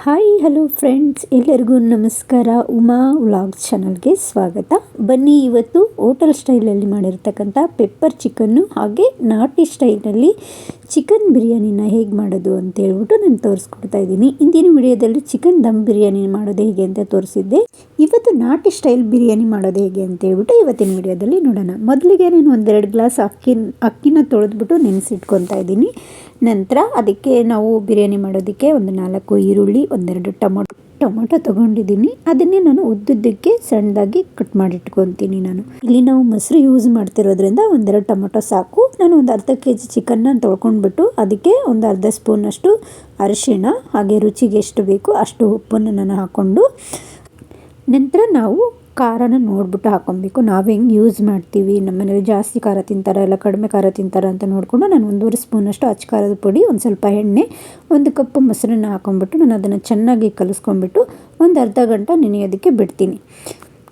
Hi hello friends ಎಲ್ಲರಿಗೂ ನಮಸ್ಕಾರ. Uma vlogs ಚಾನಲ್ಗೆ ಸ್ವಾಗತ. ಬನ್ನಿ, ಇವತ್ತು ಹೋಟೆಲ್ ಸ್ಟೈಲಲ್ಲಿ ಮಾಡಿರ್ತಕ್ಕಂಥ ಪೆಪ್ಪರ್ ಚಿಕನ್ನು ಹಾಗೆ ನಾಟಿ ಸ್ಟೈಲಲ್ಲಿ ಚಿಕನ್ ಬಿರಿಯಾನಿನ ಹೇಗೆ ಮಾಡೋದು ಅಂತ ಹೇಳ್ಬಿಟ್ಟು ನಾನು ತೋರಿಸ್ಕೊಡ್ತಾ ಇದ್ದೀನಿ. ಇಂದಿನ ವಿಡಿಯೋದಲ್ಲಿ ಚಿಕನ್ ದಮ್ ಬಿರಿಯಾನಿ ಮಾಡೋದು ಹೇಗೆ ಅಂತ ತೋರಿಸಿದ್ದೆ. ಇವತ್ತು ನಾಟಿ ಸ್ಟೈಲ್ ಬಿರಿಯಾನಿ ಮಾಡೋದು ಹೇಗೆ ಅಂತ ಹೇಳ್ಬಿಟ್ಟು ಇವತ್ತಿನ ವಿಡಿಯೋದಲ್ಲಿ ನೋಡೋಣ. ಮೊದಲಿಗೆ ನಾನು ಒಂದೆರಡು ಗ್ಲಾಸ್ ಅಕ್ಕಿ ಅಕ್ಕಿನ ತೊಳೆದ್ಬಿಟ್ಟು ನೆನೆಸಿಟ್ಕೊತಾ ಇದ್ದೀನಿ. ನಂತರ ಅದಕ್ಕೆ ನಾವು ಬಿರಿಯಾನಿ ಮಾಡೋದಕ್ಕೆ ಒಂದು ನಾಲ್ಕು ಈರುಳ್ಳಿ, ಒಂದೆರಡು ಟೊಮೊಟೊ ಟೊಮೊಟೊ ತೊಗೊಂಡಿದ್ದೀನಿ. ಅದನ್ನೇ ನಾನು ಉದ್ದುದ್ದಕ್ಕೆ ಸಣ್ಣದಾಗಿ ಕಟ್ ಮಾಡಿಟ್ಕೊತೀನಿ ನಾನು. ಇಲ್ಲಿ ನಾವು ಮೊಸರು ಯೂಸ್ ಮಾಡ್ತಿರೋದ್ರಿಂದ ಒಂದೆರಡು ಟೊಮೊಟೊ ಸಾಕು. ನಾನು ಒಂದು ಅರ್ಧ ಕೆ ಜಿ ಚಿಕನ್ನ ತೊಳ್ಕೊಂಡ್ಬಿಟ್ಟು ಅದಕ್ಕೆ ಒಂದು ಅರ್ಧ ಸ್ಪೂನಷ್ಟು ಅರಿಶಿಣ, ಹಾಗೆ ರುಚಿಗೆ ಎಷ್ಟು ಬೇಕು ಅಷ್ಟು ಉಪ್ಪನ್ನು ನಾನು ಹಾಕ್ಕೊಂಡು ನಂತರ ನಾವು ಖಾರನ ನೋಡ್ಬಿಟ್ಟು ಹಾಕೊಬೇಕು. ನಾವು ಹೆಂಗೆ ಯೂಸ್ ಮಾಡ್ತೀವಿ? ನಮ್ಮ ಮನೇಲಿ ಜಾಸ್ತಿ ಖಾರ ತಿಂತಾರೆ ಇಲ್ಲ ಕಡಿಮೆ ಖಾರ ತಿಂತಾರೆ ಅಂತ ನೋಡಿಕೊಂಡು ನಾನು ಒಂದೂವರೆ ಸ್ಪೂನಷ್ಟು ಅಚ್ಚ ಖಾರದ ಪುಡಿ, ಒಂದು ಸ್ವಲ್ಪ ಎಣ್ಣೆ, ಒಂದು ಕಪ್ಪು ಮೊಸರನ್ನ ಹಾಕೊಂಡ್ಬಿಟ್ಟು ನಾನು ಅದನ್ನು ಚೆನ್ನಾಗಿ ಕಲಿಸ್ಕೊಂಡ್ಬಿಟ್ಟು ಒಂದು ಅರ್ಧ ಗಂಟೆ ನೆನೆಯೋದಕ್ಕೆ ಬಿಡ್ತೀನಿ.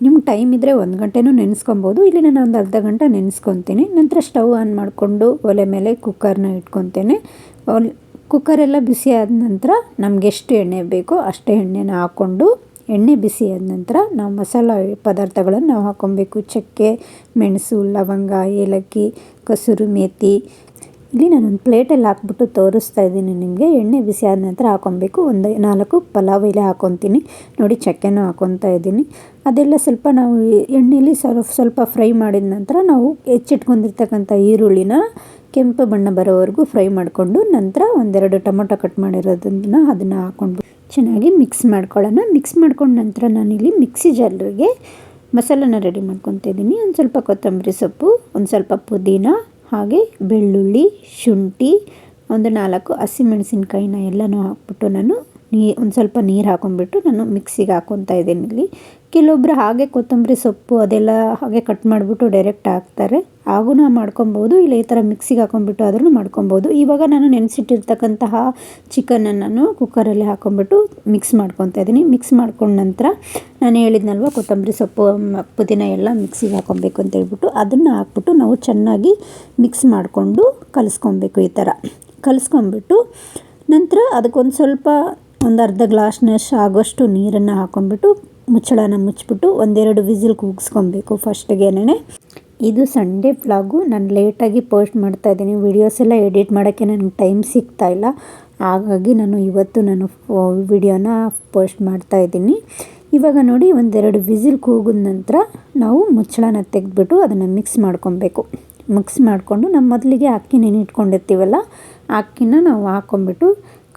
ನಿಮ್ಗೆ ಟೈಮ್ ಇದ್ದರೆ ಒಂದು ಗಂಟೆನೂ ನೆನೆಸ್ಕೊಬೋದು. ಇಲ್ಲಿ ನಾನು ಒಂದು ಅರ್ಧ ಗಂಟೆ ನೆನೆಸ್ಕೊತೀನಿ. ನಂತರ ಸ್ಟವ್ ಆನ್ ಮಾಡಿಕೊಂಡು ಒಲೆ ಮೇಲೆ ಕುಕ್ಕರ್ನ ಇಟ್ಕೊತೇನೆ. ಕುಕ್ಕರೆಲ್ಲ ಬಿಸಿ ಆದ ನಂತರ ನಮಗೆಷ್ಟು ಎಣ್ಣೆ ಬೇಕೋ ಅಷ್ಟೇ ಎಣ್ಣೆನ ಹಾಕ್ಕೊಂಡು ಎಣ್ಣೆ ಬಿಸಿ ಆದ ನಂತರ ನಾವು ಮಸಾಲ ಪದಾರ್ಥಗಳನ್ನು ನಾವು ಹಾಕ್ಕೊಬೇಕು. ಚಕ್ಕೆ, ಮೆಣಸು, ಲವಂಗ, ಏಲಕ್ಕಿ, ಕಸೂರು ಮೇಥಿ ಇಲ್ಲಿ ನಾನು ಒಂದು ಪ್ಲೇಟಲ್ಲಿ ಹಾಕ್ಬಿಟ್ಟು ತೋರಿಸ್ತಾ ಇದ್ದೀನಿ ನಿಮಗೆ. ಎಣ್ಣೆ ಬಿಸಿ ಆದ ನಂತರ ಹಾಕ್ಕೊಬೇಕು. ಒಂದು ನಾಲ್ಕು ಪಲಾವ್ ಎಲೆ ಹಾಕ್ಕೊತೀನಿ. ನೋಡಿ ಚಕ್ಕೆನೂ ಹಾಕ್ಕೊತಾ ಇದ್ದೀನಿ. ಅದೆಲ್ಲ ಸ್ವಲ್ಪ ನಾವು ಎಣ್ಣೆಯಲ್ಲಿ ಸ್ವಲ್ಪ ಸ್ವಲ್ಪ ಫ್ರೈ ಮಾಡಿದ ನಂತರ ನಾವು ಹೆಚ್ಚಿಟ್ಕೊಂಡಿರ್ತಕ್ಕಂಥ ಈರುಳ್ಳಿನ ಕೆಂಪು ಬಣ್ಣ ಬರೋವರೆಗೂ ಫ್ರೈ ಮಾಡಿಕೊಂಡು ನಂತರ ಒಂದೆರಡು ಟೊಮೊಟೊ ಕಟ್ ಮಾಡಿರೋದನ್ನು ಅದನ್ನು ಹಾಕ್ಕೊಂಡು ಚೆನ್ನಾಗಿ ಮಿಕ್ಸ್ ಮಾಡ್ಕೊಳ್ಳೋಣ. ಮಿಕ್ಸ್ ಮಾಡ್ಕೊಂಡ ನಂತರ ನಾನಿಲ್ಲಿ ಮಿಕ್ಸಿ ಜಾರಿಗೆ ಮಸಾಲನ ರೆಡಿ ಮಾಡ್ಕೊತಾ ಇದ್ದೀನಿ. ಒಂದು ಸ್ವಲ್ಪ ಕೊತ್ತಂಬರಿ ಸೊಪ್ಪು, ಒಂದು ಸ್ವಲ್ಪ ಪುದೀನ, ಹಾಗೆ ಬೆಳ್ಳುಳ್ಳಿ, ಶುಂಠಿ, ಒಂದು ನಾಲ್ಕು ಹಸಿಮೆಣಸಿನ್ಕಾಯಿನ ಎಲ್ಲನೂ ಹಾಕ್ಬಿಟ್ಟು ನಾನು ನೀ, ಒಂದು ಸ್ವಲ್ಪ ನೀರು ಹಾಕೊಂಡ್ಬಿಟ್ಟು ನಾನು ಮಿಕ್ಸಿಗೆ ಹಾಕ್ಕೊತಾ ಇದ್ದೀನಿ ಇಲ್ಲಿ. ಕೆಲವೊಬ್ಬರು ಹಾಗೆ ಕೊತ್ತಂಬರಿ ಸೊಪ್ಪು ಅದೆಲ್ಲ ಹಾಗೆ ಕಟ್ ಮಾಡಿಬಿಟ್ಟು ಡೈರೆಕ್ಟ್ ಹಾಕ್ತಾರೆ. ಹಾಗೂ ನಾವು ಮಾಡ್ಕೊಬೋದು, ಇಲ್ಲ ಈ ಥರ ಮಿಕ್ಸಿಗೆ ಹಾಕೊಂಡ್ಬಿಟ್ಟು ಆದ್ರೂ ಮಾಡ್ಕೊಬೋದು. ಇವಾಗ ನಾನು ನೆನೆಸಿಟ್ಟಿರ್ತಕ್ಕಂತಹ ಚಿಕನನ್ನು ನಾನು ಕುಕ್ಕರಲ್ಲಿ ಹಾಕೊಂಡ್ಬಿಟ್ಟು ಮಿಕ್ಸ್ ಮಾಡ್ಕೊತಾ ಇದ್ದೀನಿ. ಮಿಕ್ಸ್ ಮಾಡ್ಕೊಂಡ ನಂತರ ನಾನು ಹೇಳಿದ್ನಲ್ವ, ಕೊತ್ತಂಬರಿ ಸೊಪ್ಪು ಪುದೀನ ಎಲ್ಲ ಮಿಕ್ಸಿಗೆ ಹಾಕೊಬೇಕು ಅಂತ ಹೇಳ್ಬಿಟ್ಟು ಅದನ್ನು ಹಾಕ್ಬಿಟ್ಟು ನಾವು ಚೆನ್ನಾಗಿ ಮಿಕ್ಸ್ ಮಾಡಿಕೊಂಡು ಕಲಿಸ್ಕೊಬೇಕು ಈ ಥರ ಕಲಿಸ್ಕೊಂಬಿಟ್ಟು ನಂತರ ಅದಕ್ಕೊಂದು ಸ್ವಲ್ಪ ಒಂದು ಅರ್ಧ ಗ್ಲಾಸ್ನಷ್ಟು ಆಗೋಷ್ಟು ನೀರನ್ನು ಹಾಕೊಂಡ್ಬಿಟ್ಟು ಮುಚ್ಚಳನ ಮುಚ್ಚಿಬಿಟ್ಟು ಒಂದೆರಡು ವಿಸಿಲ್ ಕೂಗಿಸ್ಕೊಬೇಕು ಫಸ್ಟ್ಗೆನೇ ಇದು ಸಂಡೇ ಫ್ಲಾಗು ನಾನು ಲೇಟಾಗಿ ಪೋಸ್ಟ್ ಮಾಡ್ತಾ ಇದ್ದೀನಿ. ವೀಡಿಯೋಸ್ ಎಲ್ಲ ಎಡಿಟ್ ಮಾಡೋಕ್ಕೆ ನನಗೆ ಟೈಮ್ ಸಿಗ್ತಾ ಇಲ್ಲ. ಹಾಗಾಗಿ ನಾನು ಇವತ್ತು ನಾನು ವಿಡಿಯೋನ ಪೋಸ್ಟ್ ಮಾಡ್ತಾ ಇದ್ದೀನಿ. ಇವಾಗ ನೋಡಿ ಒಂದೆರಡು ವಿಸಿಲ್ ಕೂಗಿದ ನಂತರ ನಾವು ಮುಚ್ಚಳನ ತೆಗೆದ್ಬಿಟ್ಟು ಅದನ್ನು ಮಿಕ್ಸ್ ಮಾಡ್ಕೊಬೇಕು. ಮಿಕ್ಸ್ ಮಾಡಿಕೊಂಡು ನಮ್ಮ ಮೊದಲಿಗೆ ಅಕ್ಕಿ ನೆನೆ ಇಟ್ಕೊಂಡಿರ್ತೀವಲ್ಲ, ಅಕ್ಕಿನ ನಾವು ಹಾಕ್ಕೊಂಬಿಟ್ಟು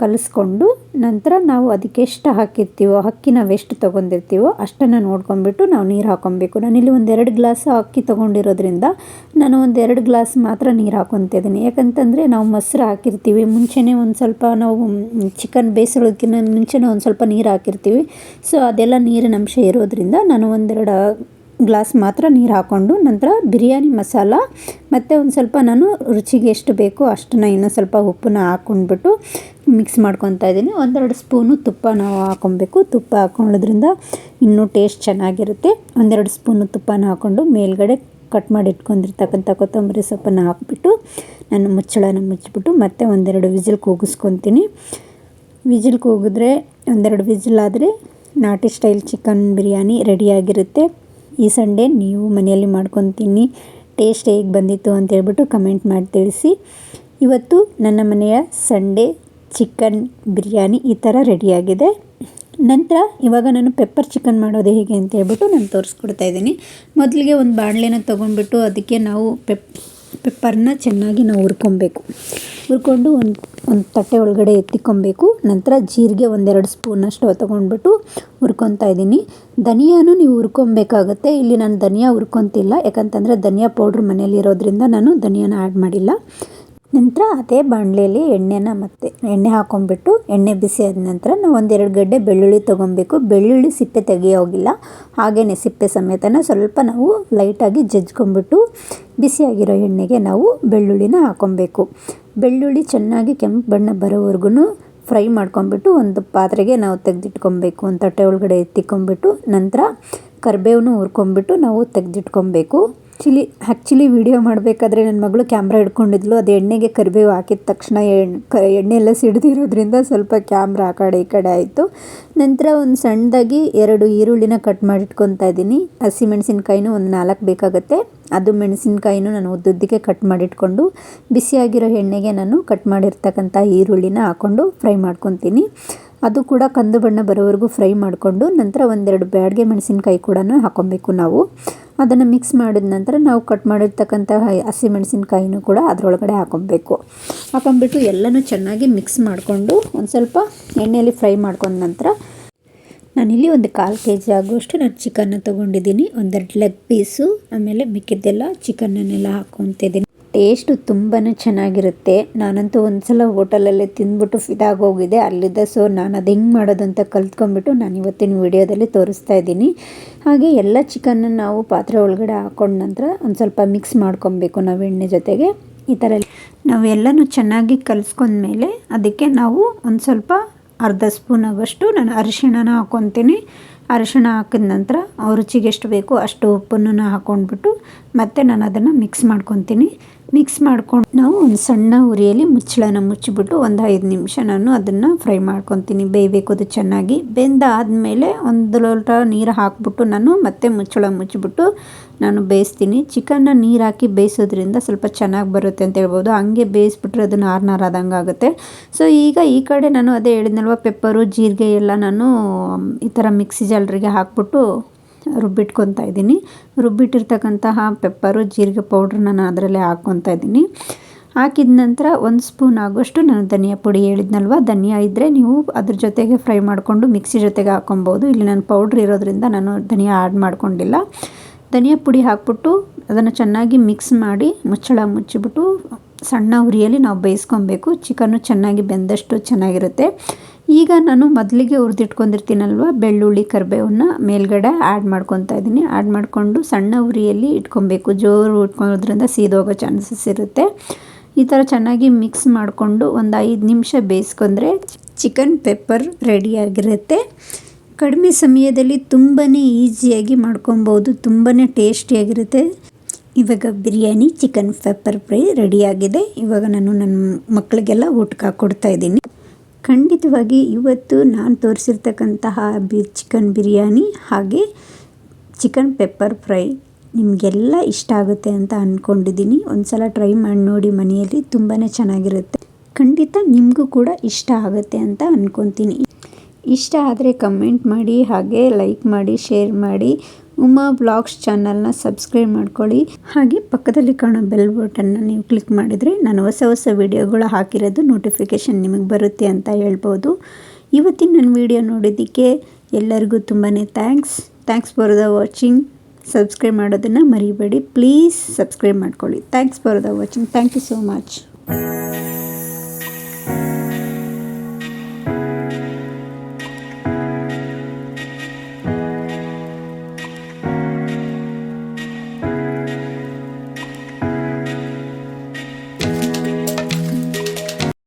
ಕಲಿಸ್ಕೊಂಡು ನಂತರ ನಾವು ಅದಕ್ಕೆ ಎಷ್ಟು ಹಾಕಿರ್ತೀವೋ ಅಕ್ಕಿ ನಾವು ಎಷ್ಟು ತೊಗೊಂಡಿರ್ತೀವೋ ಅಷ್ಟನ್ನು ನೋಡ್ಕೊಂಡ್ಬಿಟ್ಟು ನಾವು ನೀರು ಹಾಕೊಬೇಕು. ನಾನಿಲ್ಲಿ ಒಂದೆರಡು ಗ್ಲಾಸ್ ಅಕ್ಕಿ ತೊಗೊಂಡಿರೋದ್ರಿಂದ ನಾನು ಒಂದೆರಡು ಗ್ಲಾಸ್ ಮಾತ್ರ ನೀರು ಹಾಕೊತಿದ್ದೀನಿ ಯಾಕಂತಂದರೆ ನಾವು ಮೊಸರು ಹಾಕಿರ್ತೀವಿ, ಮುಂಚೆನೇ ಒಂದು ಸ್ವಲ್ಪ ನಾವು ಚಿಕನ್ ಬೇಯಿಸೋದಕ್ಕಿಂತ ಮುಂಚೆನೇ ಒಂದು ಸ್ವಲ್ಪ ನೀರು ಹಾಕಿರ್ತೀವಿ. ಸೊ ಅದೆಲ್ಲ ನೀರಿನ ಅಂಶ ಇರೋದ್ರಿಂದ ನಾನು ಒಂದೆರಡು ಗ್ಲಾಸ್ ಮಾತ್ರ ನೀರು ಹಾಕ್ಕೊಂಡು ನಂತರ ಬಿರಿಯಾನಿ ಮಸಾಲ ಮತ್ತು ಒಂದು ಸ್ವಲ್ಪ ನಾನು ರುಚಿಗೆ ಎಷ್ಟು ಬೇಕೋ ಅಷ್ಟನ್ನ ಇನ್ನೊಂದು ಸ್ವಲ್ಪ ಉಪ್ಪನ್ನ ಹಾಕ್ಕೊಂಡ್ಬಿಟ್ಟು ಮಿಕ್ಸ್ ಮಾಡ್ಕೊತಾ ಇದ್ದೀನಿ. ಒಂದೆರಡು ಸ್ಪೂನು ತುಪ್ಪ ನಾವು ಹಾಕ್ಕೊಬೇಕು ತುಪ್ಪ ಹಾಕ್ಕೊಳ್ಳೋದ್ರಿಂದ ಇನ್ನೂ ಟೇಸ್ಟ್ ಚೆನ್ನಾಗಿರುತ್ತೆ. ಒಂದೆರಡು ಸ್ಪೂನು ತುಪ್ಪನ ಹಾಕ್ಕೊಂಡು ಮೇಲ್ಗಡೆ ಕಟ್ ಮಾಡಿ ಇಟ್ಕೊಂಡಿರ್ತಕ್ಕಂಥ ಕೊತ್ತಂಬರಿ ಸೊಪ್ಪನ್ನು ಹಾಕ್ಬಿಟ್ಟು ನಾನು ಮುಚ್ಚಳನ ಮುಚ್ಚಿಬಿಟ್ಟು ಮತ್ತೆ ಒಂದೆರಡು ವಿಜಿಲ್ ಕೂಗಿಸ್ಕೊತೀನಿ. ವಿಜಿಲ್ ಕೂಗಿದ್ರೆ ಒಂದೆರಡು ವಿಜಿಲ್ ಆದರೆ ನಾಟಿ ಸ್ಟೈಲ್ ಚಿಕನ್ ಬಿರಿಯಾನಿ ರೆಡಿಯಾಗಿರುತ್ತೆ ಈ ಸಂಡೇ ನೀವು ಮನೆಯಲ್ಲಿ ಮಾಡ್ಕೊತೀನಿ. ಟೇಸ್ಟ್ ಹೇಗೆ ಬಂದಿತ್ತು ಅಂತ ಹೇಳ್ಬಿಟ್ಟು ಕಮೆಂಟ್ ಮಾಡಿ ತಿಳಿಸಿ. ಇವತ್ತು ನನ್ನ ಮನೆಯ ಸಂಡೇ ಚಿಕನ್ ಬಿರಿಯಾನಿ ಈ ಥರ ರೆಡಿಯಾಗಿದೆ. ನಂತರ ಇವಾಗ ನಾನು ಪೆಪ್ಪರ್ ಚಿಕನ್ ಮಾಡೋದು ಹೇಗೆ ಅಂತ ಹೇಳ್ಬಿಟ್ಟು ನಾನು ತೋರಿಸ್ಕೊಡ್ತಾ ಇದ್ದೀನಿ. ಮೊದಲಿಗೆ ಒಂದು ಬಾಣಲೆನ ತೊಗೊಂಡ್ಬಿಟ್ಟು ಅದಕ್ಕೆ ನಾವು ಪೆಪ್ ಪೆಪ್ಪರ್ನ ಚೆನ್ನಾಗಿ ನಾವು ಹುರ್ಕೊಬೇಕು. ಹುರ್ಕೊಂಡು ಒಂದು ಒಂದು ತಟ್ಟೆ ಒಳಗಡೆ ಎತ್ತಿಕೊಬೇಕು. ನಂತರ ಜೀರಿಗೆ ಒಂದೆರಡು ಸ್ಪೂನಷ್ಟು ತೊಗೊಂಡ್ಬಿಟ್ಟು ಹುರ್ಕೊತಾ ಇದ್ದೀನಿ. ಧನಿಯಾನು ನೀವು ಹುರ್ಕೊಬೇಕಾಗತ್ತೆ. ಇಲ್ಲಿ ನಾನು ಧನಿಯಾ ಹುರ್ಕೊತಿಲ್ಲ. ಯಾಕಂತಂದರೆ ಧನಿಯಾ ಪೌಡ್ರ್ ಮನೇಲಿರೋದ್ರಿಂದ ನಾನು ಧನಿಯಾನ ಆ್ಯಡ್ ಮಾಡಿಲ್ಲ. ನಂತರ ಅದೇ ಬಾಣಲೆಯಲ್ಲಿ ಎಣ್ಣೆನ ಮತ್ತೆ ಎಣ್ಣೆ ಹಾಕೊಂಡ್ಬಿಟ್ಟು ಎಣ್ಣೆ ಬಿಸಿ ಆದ ನಂತರ ನಾವು ಒಂದೆರಡು ಗಡ್ಡೆ ಬೆಳ್ಳುಳ್ಳಿ ತೊಗೊಬೇಕು. ಬೆಳ್ಳುಳ್ಳಿ ಸಿಪ್ಪೆ ತೆಗೆಯೋಗಿಲ್ಲ. ಹಾಗೇ ಸಿಪ್ಪೆ ಸಮೇತನ ಸ್ವಲ್ಪ ನಾವು ಲೈಟಾಗಿ ಜಜ್ಕೊಂಡ್ಬಿಟ್ಟು ಬಿಸಿಯಾಗಿರೋ ಎಣ್ಣೆಗೆ ನಾವು ಬೆಳ್ಳುಳ್ಳಿನ ಹಾಕೊಬೇಕು ಬೆಳ್ಳುಳ್ಳಿ ಚೆನ್ನಾಗಿ ಕೆಂಪು ಬಣ್ಣ ಬರೋವರೆಗೂ ಫ್ರೈ ಮಾಡ್ಕೊಂಬಿಟ್ಟು ಒಂದು ಪಾತ್ರೆಗೆ ನಾವು ತೆಗೆದಿಟ್ಕೊಬೇಕು. ಒಂದು ತಟ್ಟೆ ಒಳಗಡೆ ಎತ್ತಿಕೊಂಬಿಟ್ಟು ನಂತರ ಕರಿಬೇವನು ಹುರ್ಕೊಂಬಿಟ್ಟು ನಾವು ತೆಗೆದಿಟ್ಕೊಬೇಕು. ಆ್ಯಕ್ಚುಲಿ ಆ್ಯಕ್ಚುಲಿ ವಿಡಿಯೋ ಮಾಡಬೇಕಾದ್ರೆ ನನ್ನ ಮಗಳು ಕ್ಯಾಮ್ರಾ ಹಿಡ್ಕೊಂಡಿದ್ಲು. ಅದು ಎಣ್ಣೆಗೆ ಕರಿಬೇವು ಹಾಕಿದ ತಕ್ಷಣ ಎಣ್ಣೆ ಎಲ್ಲ ಸಿಡಿದಿರೋದ್ರಿಂದ ಸ್ವಲ್ಪ ಕ್ಯಾಮ್ರಾ ಆ ಕಡೆ ಈ ಕಡೆ ಆಯಿತು. ನಂತರ ಒಂದು ಸಣ್ಣದಾಗಿ ಎರಡು ಈರುಳ್ಳಿನ ಕಟ್ ಮಾಡಿಟ್ಕೊತಾ ಇದ್ದೀನಿ. ಇದ್ದೀನಿ ಹಸಿಮೆಣಸಿನ್ಕಾಯಿನೂ ಒಂದು ನಾಲ್ಕು ಬೇಕಾಗುತ್ತೆ. ಅದು ಮೆಣಸಿನ್ಕಾಯಿನೂ ನಾನು ಉದ್ದುದ್ದಕ್ಕೆ ಕಟ್ ಮಾಡಿಟ್ಕೊಂಡು, ಬಿಸಿಯಾಗಿರೋ ಎಣ್ಣೆಗೆ ನಾನು ಕಟ್ ಮಾಡಿರ್ತಕ್ಕಂಥ ಈರುಳ್ಳಿನ ಹಾಕ್ಕೊಂಡು ಫ್ರೈ ಮಾಡ್ಕೊತೀನಿ. ಅದು ಕೂಡ ಕಂದು ಬಣ್ಣ ಬರೋವರೆಗೂ ಫ್ರೈ ಮಾಡಿಕೊಂಡು, ನಂತರ ಒಂದೆರಡು ಬ್ಯಾಡ್ಗೆ ಮೆಣಸಿನ್ಕಾಯಿ ಕೂಡ ಹಾಕೊಬೇಕು ನಾವು. ಅದನ್ನು ಮಿಕ್ಸ್ ಮಾಡಿದ ನಂತರ ನಾವು ಕಟ್ ಮಾಡಿರ್ತಕ್ಕಂತಹ ಹಸಿ ಮೆಣಸಿನ್ಕಾಯಿನೂ ಕೂಡ ಅದರೊಳಗಡೆ ಹಾಕೊಬೇಕು. ಹಾಕೊಂಡ್ಬಿಟ್ಟು ಎಲ್ಲನೂ ಚೆನ್ನಾಗಿ ಮಿಕ್ಸ್ ಮಾಡಿಕೊಂಡು ಒಂದು ಸ್ವಲ್ಪ ಎಣ್ಣೆಯಲ್ಲಿ ಫ್ರೈ ಮಾಡ್ಕೊಂಡ ನಂತರ ನಾನಿಲ್ಲಿ ಒಂದು ಕಾಲು ಕೆ ಜಿ ಆಗುವಷ್ಟು ನಾನು ಚಿಕನ್ನ ತೊಗೊಂಡಿದ್ದೀನಿ. ಒಂದೆರಡು ಲೆಗ್ ಪೀಸು ಆಮೇಲೆ ಮಿಕ್ಕಿದ್ದೆಲ್ಲ ಚಿಕನ್ನನ್ನೆಲ್ಲ ಹಾಕ್ಕೊತಿದ್ದೀನಿ ಟೇಸ್ಟು ತುಂಬಾ ಚೆನ್ನಾಗಿರುತ್ತೆ. ನಾನಂತೂ ಒಂದು ಸಲ ಹೋಟೆಲಲ್ಲೇ ತಿಂದ್ಬಿಟ್ಟು ಫಿದಾಗೋಗಿದೆ ಅಲ್ಲಿದ್ದ ಸೊ ನಾನು ಅದು ಹೆಂಗೆ ಮಾಡೋದು ಅಂತ ಕಲ್ತ್ಕೊಂಡ್ಬಿಟ್ಟು ನಾನು ಇವತ್ತಿನ ವಿಡಿಯೋದಲ್ಲಿ ತೋರಿಸ್ತಾ ಇದ್ದೀನಿ. ಹಾಗೆ ಎಲ್ಲ ಚಿಕನ್ನ ನಾವು ಪಾತ್ರೆ ಒಳಗಡೆ ಹಾಕೊಂಡ ನಂತರ ಒಂದು ಸ್ವಲ್ಪ ಮಿಕ್ಸ್ ಮಾಡ್ಕೊಬೇಕು ನಾವು ಎಣ್ಣೆ ಜೊತೆಗೆ. ಈ ಥರ ನಾವೆಲ್ಲನೂ ಚೆನ್ನಾಗಿ ಕಲಿಸ್ಕೊಂಡ್ಮೇಲೆ ಅದಕ್ಕೆ ನಾವು ಒಂದು ಸ್ವಲ್ಪ ಅರ್ಧ ಸ್ಪೂನ್ ಆಗೋಷ್ಟು ನಾನು ಅರಿಶಿಣನ ಹಾಕ್ಕೊತೀನಿ ಅರಿಶಿಣ ಹಾಕಿದ ನಂತರ ರುಚಿಗೆ ಎಷ್ಟು ಬೇಕು ಅಷ್ಟು ಉಪ್ಪನ್ನು ಹಾಕ್ಕೊಂಡ್ಬಿಟ್ಟು ಮತ್ತೆ ನಾನು ಅದನ್ನು ಮಿಕ್ಸ್ ಮಾಡ್ಕೊತೀನಿ. ಮಿಕ್ಸ್ ಮಾಡ್ಕೊಂಡು ನಾವು ಒಂದು ಸಣ್ಣ ಉರಿಯಲ್ಲಿ ಮುಚ್ಚಳನ ಮುಚ್ಚಿಬಿಟ್ಟು ಒಂದು ಐದು ನಿಮಿಷ ನಾನು ಅದನ್ನು ಫ್ರೈ ಮಾಡ್ಕೊತೀನಿ. ಬೇಯಬೇಕು ಅದು ಚೆನ್ನಾಗಿ. ಬೆಂದಾದಮೇಲೆ ಒಂದು ಲೋಟ ನೀರು ಹಾಕ್ಬಿಟ್ಟು ನಾನು ಮತ್ತೆ ಮುಚ್ಚಳ ಮುಚ್ಚಿಬಿಟ್ಟು ನಾನು ಬೇಯಿಸ್ತೀನಿ. ಚಿಕನ್ನ ನೀರು ಹಾಕಿ ಬೇಯಿಸೋದ್ರಿಂದ ಸ್ವಲ್ಪ ಚೆನ್ನಾಗಿ ಬರುತ್ತೆ ಅಂತ ಹೇಳ್ಬೋದು. ಹಂಗೆ ಬೇಯಿಸ್ಬಿಟ್ರೆ ಅದು ನಾರ್ ನಾರ್ ಆದಂಗೆ ಆಗುತ್ತೆ. ಸೊ, ಈಗ ಈ ಕಡೆ ನಾನು ಅದೇ ಹೇಳಿದ್ನಲ್ವ, ಪೆಪ್ಪರು, ಜೀರಿಗೆ ಎಲ್ಲ ನಾನು ಈ ಥರ ಮಿಕ್ಸಿ ಜಾಲರಿಗೆ ಹಾಕ್ಬಿಟ್ಟು ರುಬ್ಬಿಟ್ಕೊತಾ ಇದ್ದೀನಿ. ರುಬ್ಬಿಟ್ಟಿರ್ತಕ್ಕಂತಹ ಪೆಪ್ಪರು, ಜೀರಿಗೆ ಪೌಡ್ರ್ ನಾನು ಅದರಲ್ಲೇ ಹಾಕ್ಕೊತಾ ಇದ್ದೀನಿ. ಹಾಕಿದ ನಂತರ ಒಂದು ಸ್ಪೂನ್ ಆಗೋಷ್ಟು ನಾನು ಧನಿಯಾ ಪುಡಿ ಹೇಳಿದ್ನಲ್ವ? ಧನಿಯಾ ಇದ್ದರೆ ನೀವು ಅದ್ರ ಜೊತೆಗೆ ಫ್ರೈ ಮಾಡಿಕೊಂಡು ಮಿಕ್ಸಿ ಜೊತೆಗೆ ಹಾಕೊಬೋದು ಇಲ್ಲಿ ನಾನು ಪೌಡ್ರ್ ಇರೋದ್ರಿಂದ ನಾನು ಧನಿಯಾ ಆ್ಯಡ್ ಮಾಡ್ಕೊಂಡಿಲ್ಲ. ಧನಿಯಾ ಪುಡಿ ಹಾಕ್ಬಿಟ್ಟು ಅದನ್ನು ಚೆನ್ನಾಗಿ ಮಿಕ್ಸ್ ಮಾಡಿ ಮುಚ್ಚಳ ಮುಚ್ಚಿಬಿಟ್ಟು ಸಣ್ಣ ಉರಿಯಲ್ಲಿ ನಾವು ಬೇಯಿಸ್ಕೊಬೇಕು. ಚಿಕನ್ನು ಚೆನ್ನಾಗಿ ಬೆಂದಷ್ಟು ಚೆನ್ನಾಗಿರುತ್ತೆ. ಈಗ ನಾನು ಮೊದಲಿಗೆ ಹುರಿದಿಟ್ಕೊಂಡಿರ್ತೀನಲ್ವ? ಬೆಳ್ಳುಳ್ಳಿ, ಕರಿಬೇವನ್ನ ಮೇಲ್ಗಡೆ ಆ್ಯಡ್ ಮಾಡ್ಕೊತಾ ಇದ್ದೀನಿ. ಆ್ಯಡ್ ಮಾಡಿಕೊಂಡು ಸಣ್ಣ ಉರಿಯಲ್ಲಿ ಇಟ್ಕೊಬೇಕು. ಜೋರು ಇಟ್ಕೊಳೋದ್ರಿಂದ ಸೀದೋಗೋ ಚಾನ್ಸಸ್ ಇರುತ್ತೆ. ಈ ಥರ ಚೆನ್ನಾಗಿ ಮಿಕ್ಸ್ ಮಾಡಿಕೊಂಡು ಒಂದು ಐದು ನಿಮಿಷ ಬೇಯಿಸ್ಕೊಂಡ್ರೆ ಚಿಕನ್ ಪೆಪ್ಪರ್ ರೆಡಿಯಾಗಿರುತ್ತೆ ಕಡಿಮೆ ಸಮಯದಲ್ಲಿ ತುಂಬಾ ಈಸಿಯಾಗಿ ಮಾಡ್ಕೊಬೋದು ತುಂಬಾ ಟೇಸ್ಟಿಯಾಗಿರುತ್ತೆ ಇವಾಗ ಬಿರಿಯಾನಿ ಚಿಕನ್ ಪೆಪ್ಪರ್ ಫ್ರೈ ರೆಡಿಯಾಗಿದೆ ಇವಾಗ ನಾನು ನನ್ನ ಮಕ್ಕಳಿಗೆಲ್ಲ ಊಟಕ್ಕೆ ಕೊಡ್ತಾ ಇದ್ದೀನಿ. ಖಂಡಿತವಾಗಿ ಇವತ್ತು ನಾನು ತೋರಿಸಿರ್ತಕ್ಕಂತಹ ಬಿ ಚಿಕನ್ ಬಿರಿಯಾನಿ ಹಾಗೆ ಚಿಕನ್ ಪೆಪ್ಪರ್ ಫ್ರೈ ನಿಮಗೆಲ್ಲ ಇಷ್ಟ ಆಗುತ್ತೆ ಅಂತ ಅಂದ್ಕೊಂಡಿದ್ದೀನಿ ಒಂದು ಸಲ ಟ್ರೈ ಮಾಡಿ ನೋಡಿ ಮನೆಯಲ್ಲಿ ತುಂಬಾ ಚೆನ್ನಾಗಿರುತ್ತೆ. ಖಂಡಿತ ನಿಮಗೂ ಕೂಡ ಇಷ್ಟ ಆಗುತ್ತೆ ಅಂತ ಅಂದ್ಕೊತೀನಿ ಇಷ್ಟ ಆದರೆ ಕಮೆಂಟ್ ಮಾಡಿ, ಹಾಗೆ ಲೈಕ್ ಮಾಡಿ ಶೇರ್ ಮಾಡಿ, ಉಮಾ ಬ್ಲಾಗ್ಸ್ ಚಾನಲ್ನ ಸಬ್ಸ್ಕ್ರೈಬ್ ಮಾಡ್ಕೊಳ್ಳಿ. ಹಾಗೆ ಪಕ್ಕದಲ್ಲಿ ಕಾಣೋ ಬೆಲ್ ಬಟನ್ನ ನೀವು ಕ್ಲಿಕ್ ಮಾಡಿದರೆ ನಾನು ಹೊಸ ಹೊಸ ವಿಡಿಯೋಗಳು ಹಾಕಿರೋದು ನೋಟಿಫಿಕೇಷನ್ ನಿಮಗೆ ಬರುತ್ತೆ ಅಂತ ಹೇಳ್ಬೋದು. ಇವತ್ತಿನ ನನ್ನ ವಿಡಿಯೋ ನೋಡಿದ್ದಕ್ಕೆ ಎಲ್ಲರಿಗೂ ತುಂಬಾ thanks thanks for the watching subscribe ಮಾಡೋದನ್ನು ಮರಿಬೇಡಿ. ಪ್ಲೀಸ್ ಸಬ್ಸ್ಕ್ರೈಬ್ ಮಾಡ್ಕೊಳ್ಳಿ. Thanks for the watching thank you so much